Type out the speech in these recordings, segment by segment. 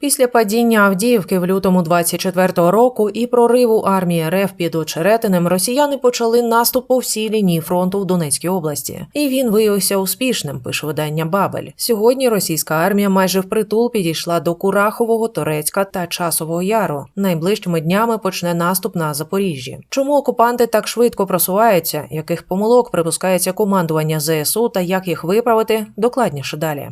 Після падіння Авдіївки в лютому 24-го року і прориву армії РФ під Очеретинем росіяни почали наступ по всій лінії фронту в Донецькій області, і він виявився успішним. Пише видання Бабель. Сьогодні російська армія майже впритул підійшла до Курахового, Торецька та Часового Яру. Найближчими днями почне наступ на Запоріжжі. Чому окупанти так швидко просуваються? Яких помилок припускається командування ЗСУ та як їх виправити? Докладніше далі.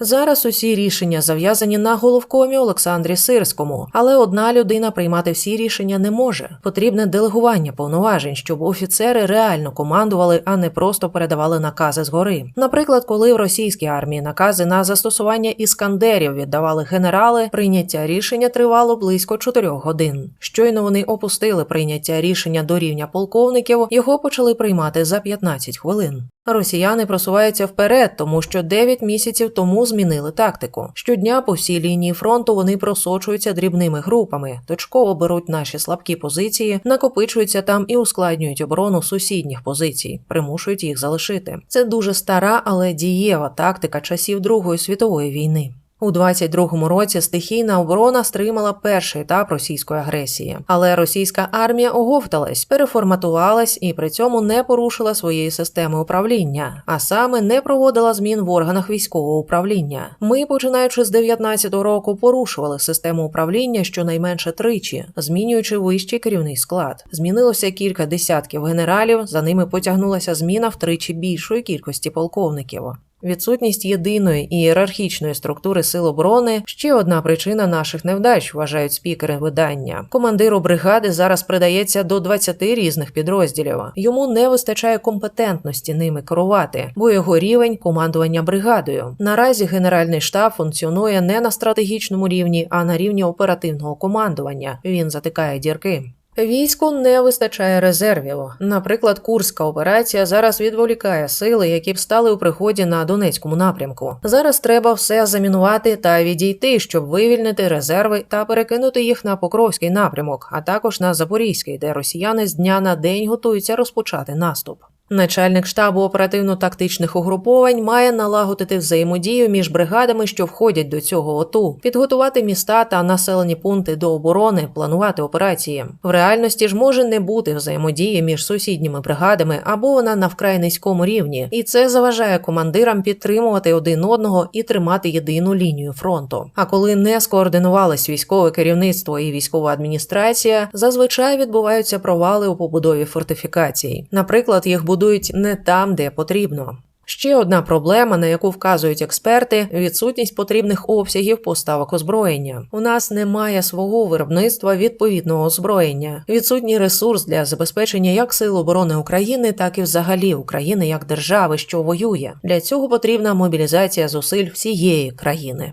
Зараз усі рішення зав'язані на головкомі Олександрі Сирському, але одна людина приймати всі рішення не може. Потрібне делегування повноважень, щоб офіцери реально командували, а не просто передавали накази згори. Наприклад, коли в російській армії накази на застосування іскандерів віддавали генерали, прийняття рішення тривало близько 4 годин. Щойно вони опустили прийняття рішення до рівня полковників, його почали приймати за 15 хвилин. Росіяни просуваються вперед, тому що 9 місяців тому змінили тактику. Щодня по всій лінії фронту вони просочуються дрібними групами, точково беруть наші слабкі позиції, накопичуються там і ускладнюють оборону сусідніх позицій, примушують їх залишити. Це дуже стара, але дієва тактика часів Другої світової війни. У 22-му році стихійна оборона стримала перший етап російської агресії, але російська армія оговталась, переформатувалась і при цьому не порушила своєї системи управління, а саме не проводила змін в органах військового управління. Ми, починаючи з 19-го року, порушували систему управління щонайменше тричі, змінюючи вищий керівний склад. Змінилося кілька десятків генералів. За ними потягнулася зміна втричі більшої кількості полковників. Відсутність єдиної ієрархічної структури сил оборони ще одна причина наших невдач, вважають спікери видання. Командиру бригади зараз придається до 20 різних підрозділів. Йому не вистачає компетентності ними керувати, бо його рівень командування бригадою. Наразі генеральний штаб функціонує не на стратегічному рівні, а на рівні оперативного командування. Він затикає дірки. Війську не вистачає резервів. Наприклад, Курська операція зараз відволікає сили, які б стали у приході на Донецькому напрямку. Зараз треба все замінувати та відійти, щоб вивільнити резерви та перекинути їх на Покровський напрямок, а також на Запорізький, де росіяни з дня на день готуються розпочати наступ. Начальник штабу оперативно-тактичних угруповань має налагодити взаємодію між бригадами, що входять до цього ОТУ, підготувати міста та населені пункти до оборони, планувати операції. В реальності ж може не бути взаємодії між сусідніми бригадами або вона на вкрай низькому рівні, і це заважає командирам підтримувати один одного і тримати єдину лінію фронту. А коли не скоординувалось військове керівництво і військова адміністрація, зазвичай відбуваються провали у побудові фортифікацій. Наприклад, їх будують не там, де потрібно. Ще одна проблема, на яку вказують експерти, відсутність потрібних обсягів поставок озброєння. У нас немає свого виробництва відповідного озброєння, відсутній ресурс для забезпечення як сил оборони України, так і взагалі України як держави, що воює. Для цього потрібна мобілізація зусиль всієї країни.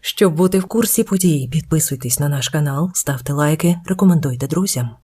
Щоб бути в курсі подій, підписуйтесь на наш канал, ставте лайки, рекомендуйте друзям.